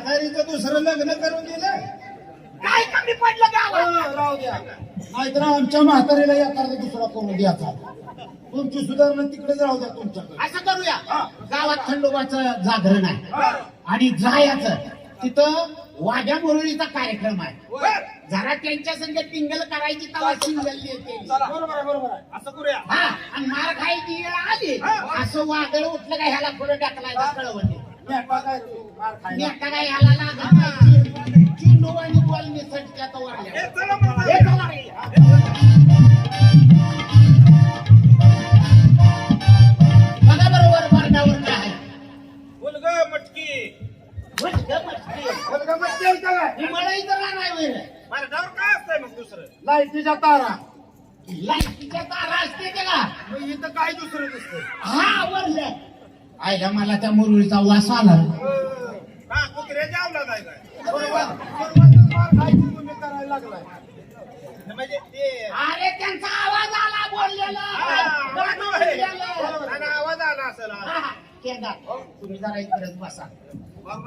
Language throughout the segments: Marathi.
म्हातारीचं दुसरं लग्न करून दिलं. काय कमी पडलं हो, राहू द्या. नाहीतर आमच्या म्हातारीला एखादा दुसरा करून द्यायचा? तुमची सुधारणा तिकडेच राहू द्या तुमच्याकडे. असं करूया. गावात खंडोबाचं जागरण आहे. आणि जायाचं. तिथं वाघ्या मुरळीचा कार्यक्रम आहे. बर. जरा त्यांच्या संग टिंगल करायची तवा सिंगल येते बरोबर आहे बरोबर आहे. असं करूया. हा आणि मार खायची वेळ आली. हा. असं वादळ उठलं का ह्याला पुढे टाकलाय कळवते. काय ह्याला लागत नाही चिंडू आणि बॉल निसटच्या तो वाढल्या हे चला मग. चला. रे. बघा बरोबर बरडावर काय आहे. मुलगा मटकी. बस ग मस्ती. मुलगा मटकी आहे का? काय? मळई जरा नाही होईल माझ्यावर काय असतंय मग दुसरं? लाईटीच्या तारा. लाईटीच्या तारा असते ते का मग इथं काय दुसरं दिसतंय? हा वरलं आयला मला त्या मुरळीचा वास आला. काय करायला लागलाय म्हणजे ते अरे त्यांचा आवाज आला बोललेला. आवाज आला. असेल हा, तुम्ही जरा बसा.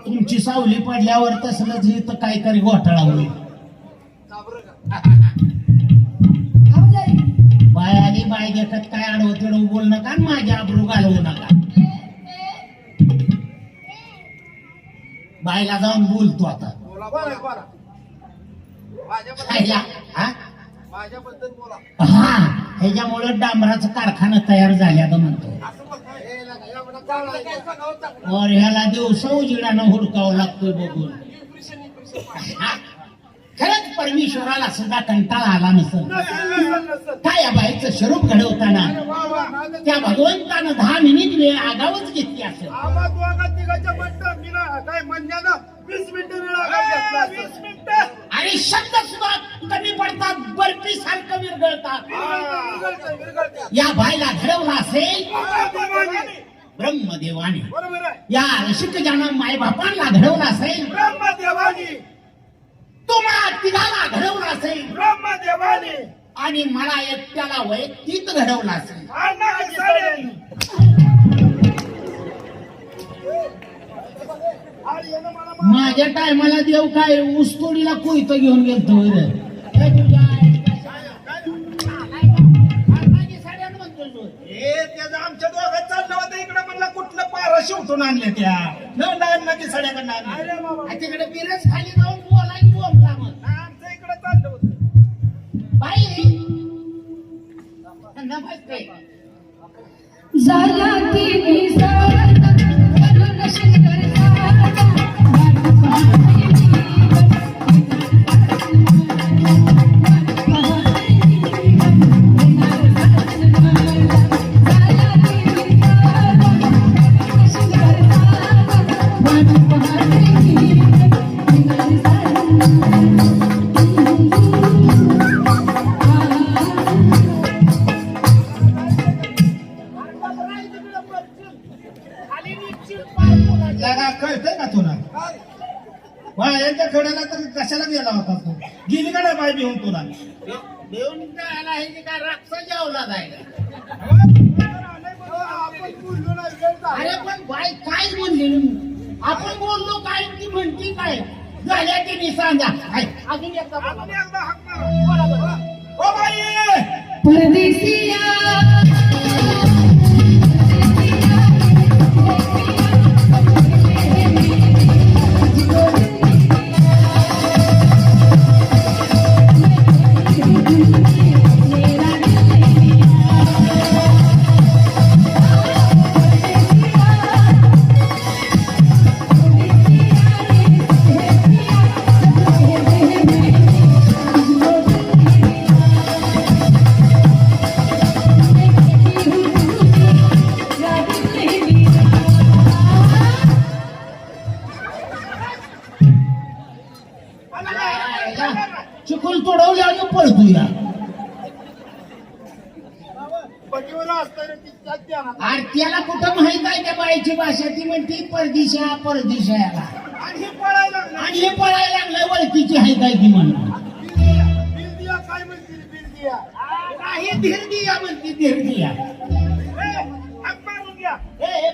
तुमची सावली पडल्यावर तसलंच इथं काहीतरी घोटाळा होईल बाय आणि बाय देखत काय आडवं तिडवं बोल नका आणि माझ्या आबरू घालवू नका. बायला जाऊन बोलतो आता. बोला बोला बोला. माझ्याबद्दल खायला हा? माझ्याबद्दल बोला. हा ह्याच्यामुळे डांबराचा कारखाना तयार झाल्याचं म्हणतो. असं बघा, हे लगा, एवढा काळा आहे. और ह्याला दिवसा उजिडानं हुडकावं लागतोय बघून? खरंच परमेश्वराला सुद्धा कंटाळा आला नसेल नसेल. काय या बाईचं स्वरूप घडवताना. त्या भगवंतानं दहा मिनिट वेळ आगावच घेतली असेल आणि शब्द सुद्धा कमी पडतात बर्फी सारखं विरघळतंय. या बाईला घडवला असेल ब्रह्मदेवाने. या रसिक ज्यानं मायबापांना घडवलं असेल ब्रह्मदेवाने तुम्हाला तिघाला घडवलं असेल ब्रह्मदेवाने. आणि मला एकट्याला वैयक्तिक घडवलं असेल. माझ्या टायमाला देव काय ऊसतोडीला कोयतं घेऊन गेलतो रे. हे तुझ्या हे त्याचं आमच्या दोघात चाललं होतं. इकडे म्हणलं कुठलं पारा शिवटून आणले त्या. न नदी सड्याकडनं आणले आ, तिकडे बिरच खाली जाऊन झाला की तुला. बायांच्या खड्याला तर कशाला गेला होता तू? गेली का नाही बाय भिवून तुला देऊन आला आहे की काय राक्षा जेवला जायला अरे पण बाई काय बोलली? आपण बोललो काय? ती म्हणती काय? झाल्या की नाही सांगा. हाय, अजून एकदा बोला. O by. परदेसिया पळतो या पटीवर आणि त्याला कुठं माहीत आहे त्या बाईची भाषा ती म्हणती परदिशा परदिशाला आणि हे पळायला लागलं. आणि हे पळायला लागलं ओळखीची आहे काय ती म्हणून काही धीर दिया म्हणती धीर दिया ए,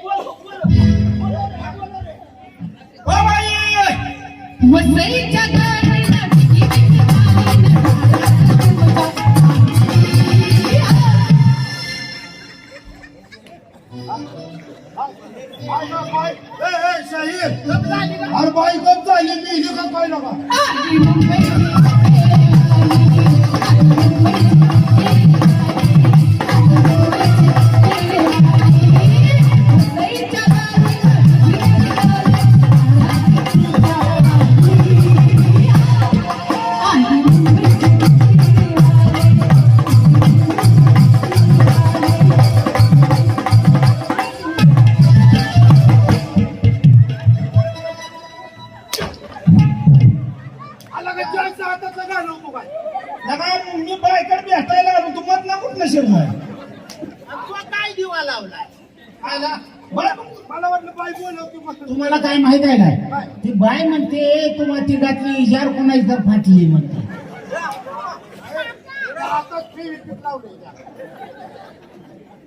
माहीत आहे काय? ती बाय म्हणते तुम्हाला ती घातली इजार कोणाची तर फाटली म्हणते.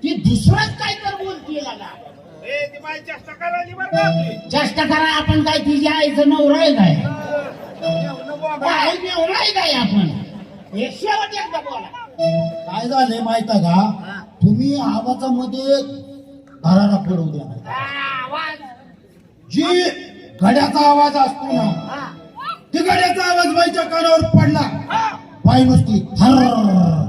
ती दुसरंच काय तर बोलते जास्त करा आपण काय तिच्या आईचं नवरा आहे काय? नवरा काय आपण? शेवट एकदा बोला. काय झालंय माहीत आहे का? तुम्ही आवाजामध्ये घराला फिरवू द्या. आवाज. जी घड्याचा आवाज असतो ना हा. ती घड्याचा आवाज बाईच्या कानावर पडला बाई नुसती थर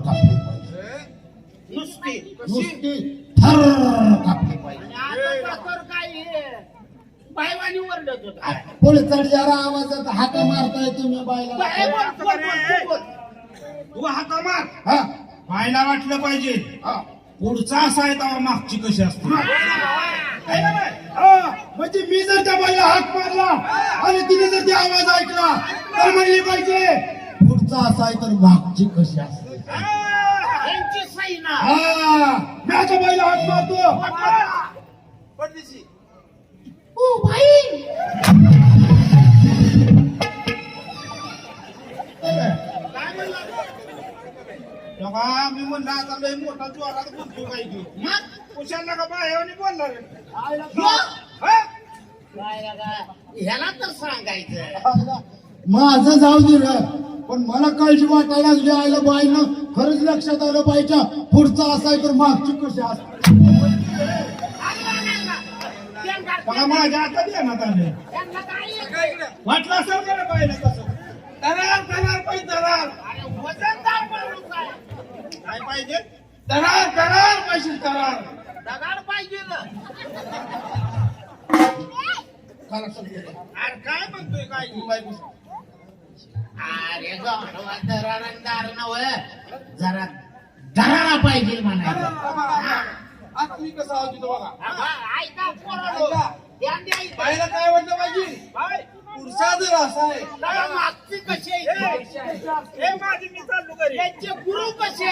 कापली पाहिजे. नुसती. नुसती थर कापली पाहिजे? बायवानी ओरडत होता. पुढे चढ जरा आवाजात हाक मारताय तुम्ही बाईला. बाय बोल, बोल, बोल, बोल. तू हाका मार. हा. बायला वाटलं पाहिजे. हा. पुढचा असा आहे तेव्हा मागची कशी असते? म्हणजे मी जर त्या बाईला हाक मारला आणि तिने जर ते आवाज ऐकला तर म्हणली पाहिजे पुढचा असा आहे तर मागची कशी असते. यांची सही ना. मी आता बाईला हाक मारतो. ओ भाई काय? म्हणला? तेव्हा मी म्हणलं आता लय मोठा जोरात बोलतो काय की मग? कुशाला का बाहेर बोलणार. हा? ह्याला तर सांगायचं. माझं जाऊ दिलं पण मला काळजी वाटायला लागली आईला बाईनं. खरंच लक्षात आलं बाईच्या. पुढचा असाय तर मागची कशी असते माझ्या हातात येणार आले? वाटलं असेल का रे बाईला तसं? दरार दरार पाहिजे दरार वजनदार माणूस आहे. काय पाहिजे दरार दरार पाहिजे दरार दगाड पाहिजे ना खरं समजलं. अरे काय म्हणतोय काय तू बाई अरे गौरवा दरारंदार नव जरा दरारा पाहिजे म्हणायचं आता मी कसं आहोत तिथं बघा ऐका पोरांनो. ध्यान द्या इथं. बाईला काय वाटलं पाहिजे पुढचा जर असा आहे मागची कशी? हे माझी मी त्यांचे गुरु कसे.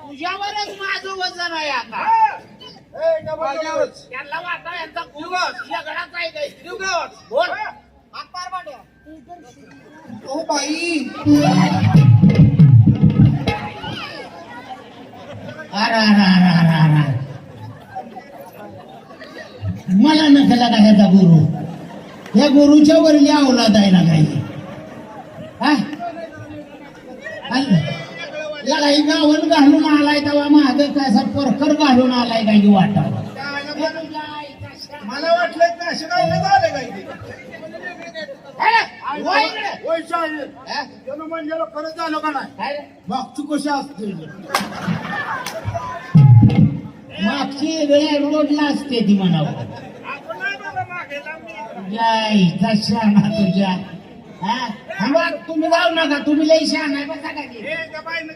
तुझ्यावरच माझं वजन आहे आता हा. माझ्यावरच. त्यांना वाटा यांचा गुरु युगात. दगडाच आहे काय हा. ओ बाई अरे अरे अरे लागा ह्याचा गुरु. या गुरुच्या वरली अवलाद आहे ना काही. हा? ही? गावन घालून आलाय तेव्हा महाग कसा परकर घालून आलाय काही वाटा मला वाटलं का असे काय झालं काय झालं का नाही? कशी असते मागची वेळ रोडला असते ती म्हणावं आपण नाही बाबा मागे लांबी. जय कशा तुझ्या हा? तुम्ही जाऊ नका तुम्ही लई शहाणा आहे बसा का ते. हे त्या बाईनं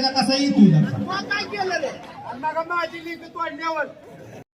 करायला कसा येतो मग काय केलं रे? आणि मग माझी लिंक तोडण्यावर